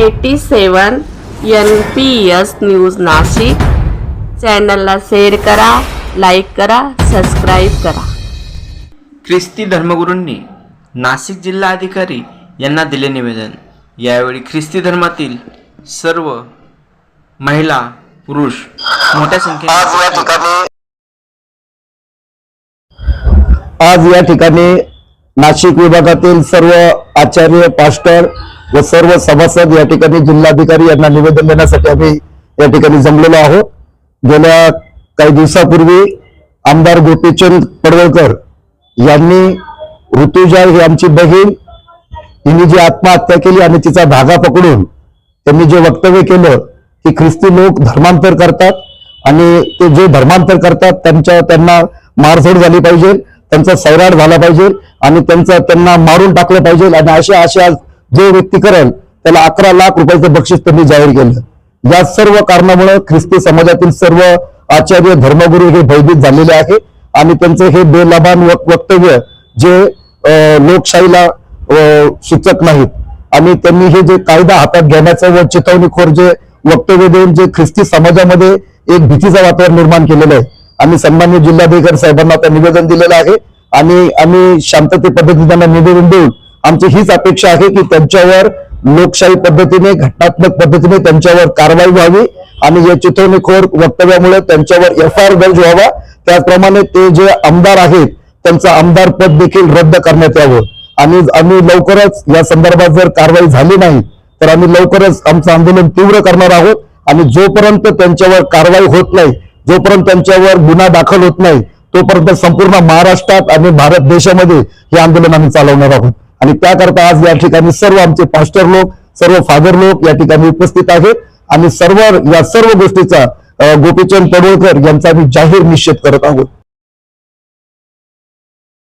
Eighty seven N P S news Nashik. चॅनलला share करा like करा सबस्क्राईब करा. ख्रिस्ती धर्मगुरूंनी नाशिक जिल्हाधिकारी यांना दिले निवेदन. यावेळी ख्रिस्ती धर्मातील सर्व महिला पुरुष मोठ्या आज या संख्येने ठिकाणी आज या ठिकाणी नाशिक विभागातील सर्व आचार्य पास्टर व सर्व सभासद या ठिकाणी जिल्हाधिकारी यांना निवेदन देण्यासाठी आम्ही या ठिकाणी जमलेलो आहोत. गेल्या काही दिवसापूर्वी आमदार गोपीचंद पडवळकर यांनी ऋतुजा ही आमची बहीण हिने जी आत्महत्या केली आणि तिचा धागा पकडून त्यांनी जे वक्तव्य केलं की ख्रिस्ती लोक धर्मांतर करतात आणि ते जे धर्मांतर करतात त्यांच्या त्यांना मारझोड झाली पाहिजे त्यांचा सैराट झाला पाहिजे आणि त्यांचा त्यांना मारून टाकलं पाहिजे. आणि अशा अशा जो व्यक्ती करेल त्याला अकरा लाख रुपयाचं बक्षीस त्यांनी जाहीर केलं. या सर्व कारणामुळे ख्रिस्ती समाजातील सर्व आचार्य धर्मगुरू हे भयभीत झालेले आहे. आणि त्यांचं हे बेलाभान वक्तव्य जे लोकशाहीला अं, सूचक नाहीत. आणि त्यांनी हे जे कायदा हातात घेण्याचं व चेतवणीखोर जे वक्तव्य देऊन जे ख्रिस्ती समाजामध्ये एक भीतीचं वातावरण निर्माण केलेलं आहे. आम्ही सन्मान्य जिल्हाधिकारी साहेबांना आता निवेदन दिलेलं आहे. आणि आम्ही शांतते पद्धतीने त्यांना निवेदन देऊन आमची हीच अपेक्षा आहे की त्यांच्यावर लोकशाही पद्धतीने घटनात्मक पद्धतीने त्यांच्यावर कारवाई व्हावी आणि या चिथवणीखोर वक्तव्यामुळे त्यांच्यावर एफ आय आर दर्ज व्हावा. त्याचप्रमाणे ते जे आमदार आहेत त्यांचं आमदार पद देखील रद्द करण्यात यावं. आणि आम्ही लवकरच या संदर्भात जर कारवाई झाली नाही तर आम्ही लवकरच आमचं आंदोलन तीव्र करणार आहोत. आणि जोपर्यंत त्यांच्यावर कारवाई होत नाही जोपर्यंत त्यांच्यावर गुन्हा दाखल होत नाही तोपर्यंत संपूर्ण महाराष्ट्रात आणि भारत देशामध्ये हे आंदोलन आम्ही चालवणार आहोत. आणि त्याकरता आज या ठिकाणी सर्व आमचे पास्टर लोक सर्व फादर लोक या ठिकाणी उपस्थित आहेत. आणि सर्व या सर्व गोष्टीचा गोपीचंद पडवळकर यांचा आम्ही जाहीर निषेध करत आहोत.